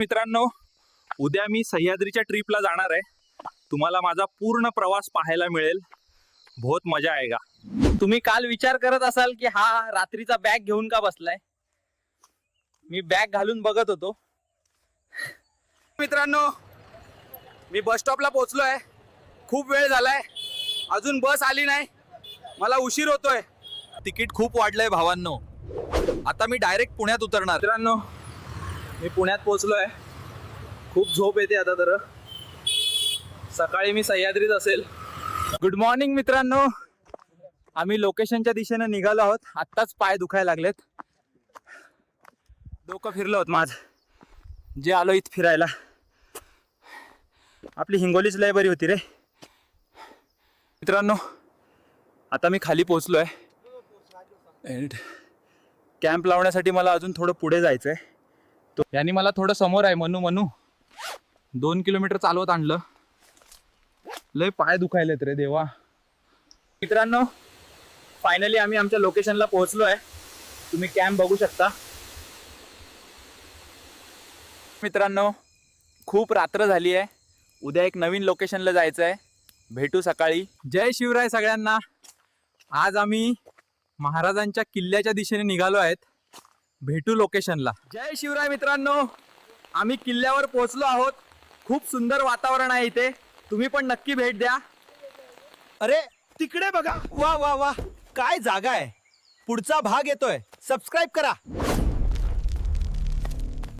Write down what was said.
मित्रांनो उद्या मी सह्याद्रीच्या ट्रिपला जाणार आहे. तुम्हाला माझा पूर्ण प्रवास पाहायला मिळेल. बहुत मजा आहे का तुम्ही काल विचार करत असाल की हा रात्रीचा बॅग घेऊन का बसलाय? मी बॅग घालून बघत होतो. मित्रांनो मी बस स्टॉपला पोहोचलोय. खूप वेळ झालाय. अजून बस आली नाही. मला उशीर होतोय. तिकीट खूप वाढलंय भावांनो. आता मी डायरेक्ट पुण्यात उतरणार. मित्रांनो मी पुण्यात पोहोचलोय. खूप झोप येते आता तर. सकाळी मी सह्याद्रीत असेल. गुड मॉर्निंग मित्रांनो. आम्ही लोकेशनच्या दिशेने निघालो आहोत. आत्ताच पाय दुखायला लागलेत. डोकं फिरलं होत माझ. जे आलो इथं फिरायला. आपली हिंगोलीच लय बरी होती रे. मित्रांनो आता मी खाली पोहोचलो आहे कॅम्प लावण्यासाठी मला अजून थोडं पुढे जायचंय. आहे यांनी मला थोडं समोर आहे मनू मनू. दोन किलोमीटर चालवत आणलं. लय पाय दुखायलेत रे देवा. मित्रांनो फायनली आम्ही आमच्या लोकेशनला पोहोचलो आहे तुम्ही कॅम्प बघू शकता. मित्रांनो खूप रात्र झाली आहे. उद्या एक नवीन लोकेशनला जायचं आहे भेटू सकाळी. जय शिवराय सगळ्यांना. आज आम्ही महाराजांच्या किल्ल्याच्या दिशेने निघालो आहेत. भेटू लोकेशनला. जय शिवराय मित्रांनो. आम्ही किल्ल्यावर पोहोचलो आहोत. खूप सुंदर वातावरण आहे इथे. तुम्ही पण नक्की भेट द्या. अरे तिकडे बघा. वा वा वा. काय जागा आहे. पुढचा भाग येतोय. सबस्क्राईब करा.